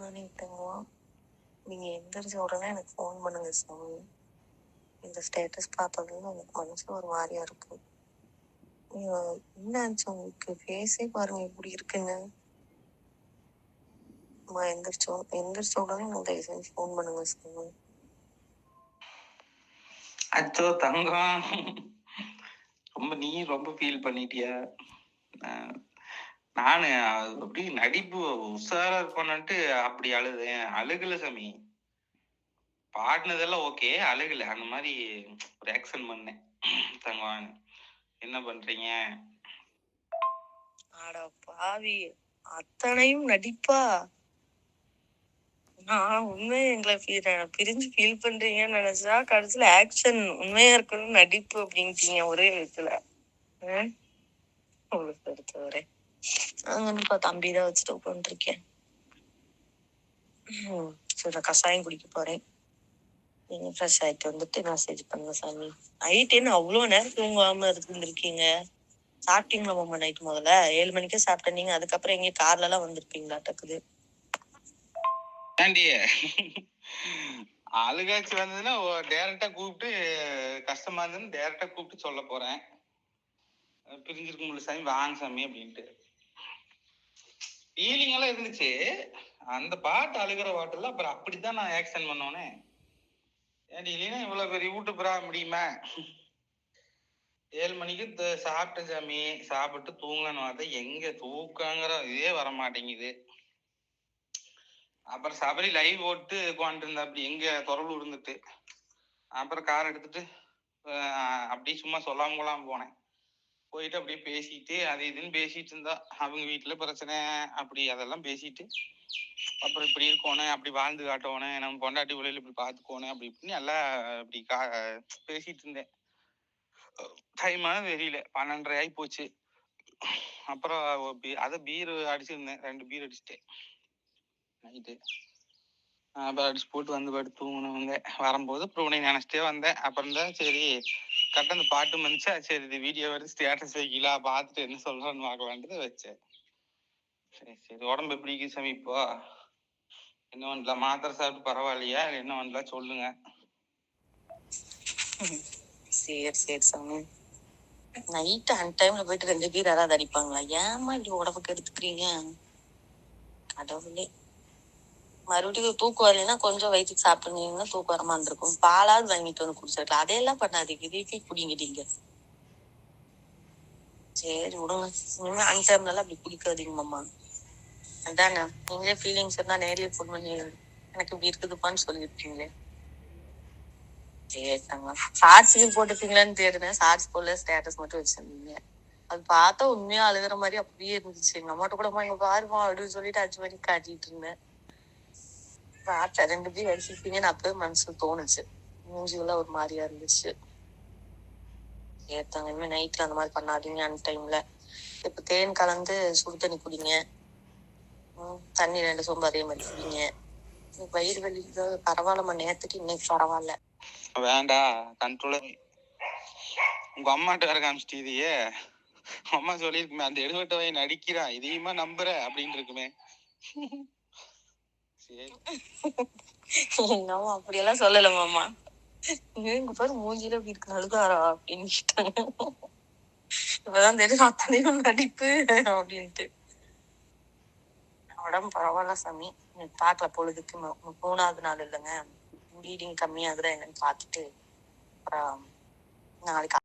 பண்ணிட்டோம் நீங்கள் எந்திரிச்ச உடனே எனக்கு ஃபோன் பண்ணுங்க சாமி. இந்த ஸ்டேட்டஸ் பார்த்ததுன்னு எனக்கு மனசு ஒரு மாதிரியா இருக்கு. நீங்க என்ன ஆச்சு உங்களுக்கு ஃபேஸே பாருங்க இப்படி இருக்குங்க. அம்மா எந்திரிச்சோ எந்திரிச்ச உடனே எனக்கு தயவு செஞ்சு ஃபோன் பண்ணுங்க சாமி. அச்சோ தங்கம். ரொம்ப நீ ரொம்ப ஃபீல் பண்ணிட்டியா? நானு அது அப்படி நடிப்பு உஷாரா இருப்பான்ட்டு அப்படி அழுதேன். அழுகல சாமி. பாடினதெல்லாம் ஓகே அழுகல. அந்த மாதிரி ஒரு ஆக்ஷன் பண்ணேன். தங்கம் என்ன பண்றீங்க? அட பாவி அத்தனையும் நடிப்பா? நான் உண்மையை எங்களை பிரிஞ்சு ஃபீல் பண்றீங்கன்னு நினைச்சா கடைசியில ஆக்ஷன் உண்மையா இருக்கணும் நடிப்பு அப்படின்ட்டீங்க ஒரே விதத்துல. ஒரு பொறுத்தவரை. அங்கன்னு தம்பி தான் வச்சுட்டு உட்காந்துருக்கேன் சரி நான் கஷாயம் குடிக்க போறேன். நீங்க ஃப்ரெஷ் ஆயிட்டு வந்துட்டு மெசேஜ் பண்ணுங்க சாமி. நைட் என்ன அவ்வளவு நேரம் தூங்காம இருந்திருக்கீங்க? சாப்பிட்டீங்களா மாமா நைட் முதல்ல. ஏழு மணிக்கே சாப்பிட்டேன் நீங்க. அதுக்கப்புறம் எங்க கார்ல எல்லாம் வந்திருப்பீங்களா டக்குது அழுகாச்சி வந்ததுன்னா டேரக்டா கூப்பிட்டு கஷ்டமா இருந்ததுன்னு டேரக்டா கூப்பிட்டு சொல்ல போறேன். அஹ் பிரிஞ்சிருக்க முடியல சாமி. வாங்க சாமி அப்படின்ட்டு. ஃபீலிங் எல்லாம் இருந்துச்சு. அந்த பாட்டு அழுகிற பாட்டுல அப்புறம் அப்படித்தான் நான் ஆக்ஷன் பண்ணோன்னே ஏன்டி இல்லைன்னா இவ்வளவு பெரிய வீட்டு புறா முடியுமா? ஏழு மணிக்கு த- சாமி. சாப்பிட்டு தூங்கலான்னு பார்த்தா எங்க தூக்கங்கிற இதே வர மாட்டேங்குது அப்புறம் சபரி லைவ் போட்டு உட்காந்துட்டு இருந்தா அப்படி எங்க குரல் இருந்துட்டு. அப்புறம் கார் எடுத்துட்டு அப்படி அப்படியே சும்மா சொல்லாம கொள்ளாம போனேன். போயிட்டு அப்படியே பேசிட்டு அது இதுன்னு பேசிட்டு இருந்தா அவங்க வீட்டுல பிரச்சனை அப்படி அதெல்லாம் பேசிட்டு அப்புறம் இப்படி இருக்கோனே அப்படி வாழ்ந்து காட்டோனே நம்ம பொண்டாட்டி பிள்ளைல இப்படி பாத்துக்கோனே அப்படி இப்படின்னு எல்லாம் அப்படி கா பேசிட்டு இருந்தேன். டைமான தெரியல. பன்னெண்டரை ஆகி போச்சு. அப்புறம் அத பீர் அடிச்சிருந்தேன். ரெண்டு பீர் அடிச்சிட்டேன். நைட்டு அப்புறம் அடிச்சு போட்டு வந்து படுத்து தூங்கினவங்க வரும்போது அப்புறம் உன்னை நினைச்சிட்டே வந்தேன். அப்புறம் தான் சரி கரெக்டாக அந்த பாட்டு வந்துச்சா சரி இது வீடியோ எடுத்து ஸ்டேட்டஸ் வைக்கலாம் பார்த்துட்டு என்ன சொல்கிறேன்னு பார்க்கலான்றது வச்சேன். சரி சரி உடம்பு எப்படி இருக்கு சாமி இப்போ? என்ன பண்ணலாம்? மாத்திரை சாப்பிட்டு பரவாயில்லையா? என்ன பண்ணலாம்? சொல்லுங்க. சரி சரி சாமி. நைட் அன் டைம்ல போயிட்டு ரெண்டு பேர் யாராவது அடிப்பாங்களா? ஏமா இப்படி உடம்புக்கு எடுத்துக்கிறீங்க? கடவுளே. மறுபடியும் தூக்கம் வரலைன்னா கொஞ்சம் வயிற்றுக்கு சாப்பிட்டுனீங்கன்னா தூக்கம் வரமா இருந்திருக்கும். பாலாவது வாங்கிட்டு வந்து குடிச்சிருக்கலாம் அதையெல்லாம் பண்ணாதீங்க. வீட்டில் குடிங்கிட்டீங்க. சரி விடுங்க. இனிமே அந்த டைம்ல எல்லாம் அப்படி குடிக்காதீங்க மாமா. அதானே நீங்களே ஃபீலிங்ஸ் இருந்தா நேர்லயே ஃபோன் பண்ணி எனக்கு இப்படி இருக்குதுப்பான்னு சொல்லியிருக்கீங்களே சரி தாங்க. ஷார்ட்ஸுக்கு போட்டுப்பீங்களான்னு தேடினேன். ஷார்ட்ஸ் போல ஸ்டேட்டஸ் மட்டும் வச்சிருந்தீங்க. அது பார்த்தா உண்மையா அழுகுற மாதிரி அப்படியே இருந்துச்சு. எங்க அம்மாட்ட கூட "அம்மா, பாருமா அப்படின்னு சொல்லிட்டு அஞ்சு மணிக்கு காட்டிட்டு இருந்தேன். பார்த்தேன் ரெண்டு பேரும் அடிச்சிருப்பீங்கன்னு அப்பவே மனசுல தோணுச்சு மூஞ்சி எல்லாம் ஒரு மாதிரியா இருந்துச்சு ஏத்தாங்க இனிமே நைட்ல அந்த மாதிரி பண்ணாதீங்க அந்த டைம்ல இப்ப தேன் கலந்து சுடு தண்ணி குடிங்க தண்ணி ரெண்டு சொம்பு அதே மாதிரி குடிங்க வயிறு வலி பரவாயில்லம்மா நேத்துக்கு இன்னைக்கு பரவாயில்ல வேண்டா கண்ட்ரோல உங்க அம்மாட்ட வேற காமிச்சிட்டியே அம்மா சொல்லியிருக்குமே அந்த எடுபட்ட வயன் நடிக்கிறான் இதையுமா நம்புற அப்படின்னு இருக்குமே சரி அப்படியெல்லாம் சொல்லல மாமா. இங்க பாரு மூஞ்சில அப்படி இருக்கு. அழுதாரா அப்படின்னு கேட்டாங்க இப்பதான் தெரியும் அத்தனையும் நடிப்பு அப்படின்ட்டு. உடம்பு பரவாயில்ல சாமி. பாக்கல பொழுதுக்கு. மூணாவது நாள் இல்லைங்க. ப்ளீடிங் கம்மியாகுதா என்னன்னு பார்த்துட்டு அப்புறம் நாளைக்கு